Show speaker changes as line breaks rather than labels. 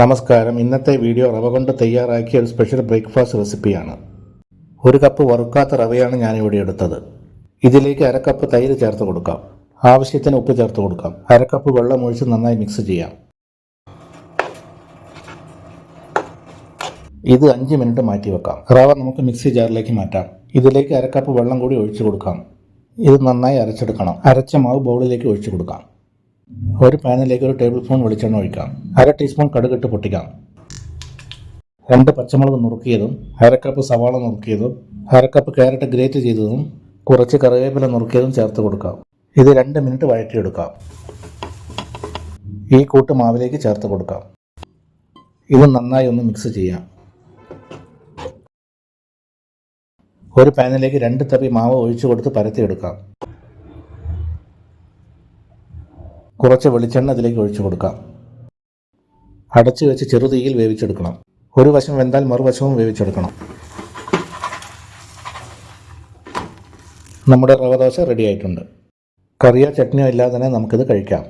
നമസ്കാരം. ഇന്നത്തെ വീഡിയോ റവ കൊണ്ട് തയ്യാറാക്കിയ ഒരു സ്പെഷ്യൽ ബ്രേക്ക്ഫാസ്റ്റ് റെസിപ്പിയാണ് ഒരു കപ്പ് വറുക്കാത്ത റവയാണ് ഞാനിവിടെ എടുത്തത്. ഇതിലേക്ക് അരക്കപ്പ് തൈര് ചേർത്ത് കൊടുക്കാം. ആവശ്യത്തിന് ഉപ്പ് ചേർത്ത് കൊടുക്കാം. അരക്കപ്പ് വെള്ളം ഒഴിച്ച് നന്നായി മിക്സ് ചെയ്യാം. ഇത് അഞ്ച് മിനിറ്റ് മാറ്റി വെക്കാം. റവ നമുക്ക് മിക്സി ജാറിലേക്ക് മാറ്റാം. ഇതിലേക്ക് അരക്കപ്പ് വെള്ളം കൂടി ഒഴിച്ചു കൊടുക്കാം. ഇത് നന്നായി അരച്ചെടുക്കണം. അരച്ച മാവ് ബൗളിലേക്ക് ഒഴിച്ചു കൊടുക്കാം. ഒരു പാനിലേക്ക് ഒരു ടേബിൾ സ്പൂൺ വെളിച്ചെണ്ണ ഒഴിക്കാം. അര ടീസ്പൂൺ കടുകിട്ട് പൊട്ടിക്കാം. രണ്ട് പച്ചമുളക് നുറുക്കിയതും അര കപ്പ് സവാള നുറുക്കിയതും അര കപ്പ് ക്യാരറ്റ് ഗ്രേറ്റ് ചെയ്തതും കുറച്ച് കറിവേപ്പില നുറുക്കിയതും ചേർത്ത് കൊടുക്കാം. ഇത് രണ്ട് മിനിറ്റ് വഴറ്റിയെടുക്കാം. ഈ കൂട്ട് മാവിലേക്ക് ചേർത്ത് കൊടുക്കാം. ഇത് നന്നായി ഒന്ന് മിക്സ് ചെയ്യാം. ഒരു പാനിലേക്ക് രണ്ട് തപ്പി മാവ് ഒഴിച്ചു കൊടുത്ത് പരത്തിയെടുക്കാം. കുറച്ച് വെളിച്ചെണ്ണ അതിലേക്ക് ഒഴിച്ചു കൊടുക്കാം. അടച്ചു വെച്ച് ചെറുതീയിൽ വേവിച്ചെടുക്കണം. ഒരു വശം വെന്താൽ മറുവശവും വേവിച്ചെടുക്കണം. നമ്മുടെ റവ ദോശ റെഡി ആയിട്ടുണ്ട്. കറിയോ ചട്നിയോ ഇല്ലാതെ തന്നെ നമുക്കിത് കഴിക്കാം.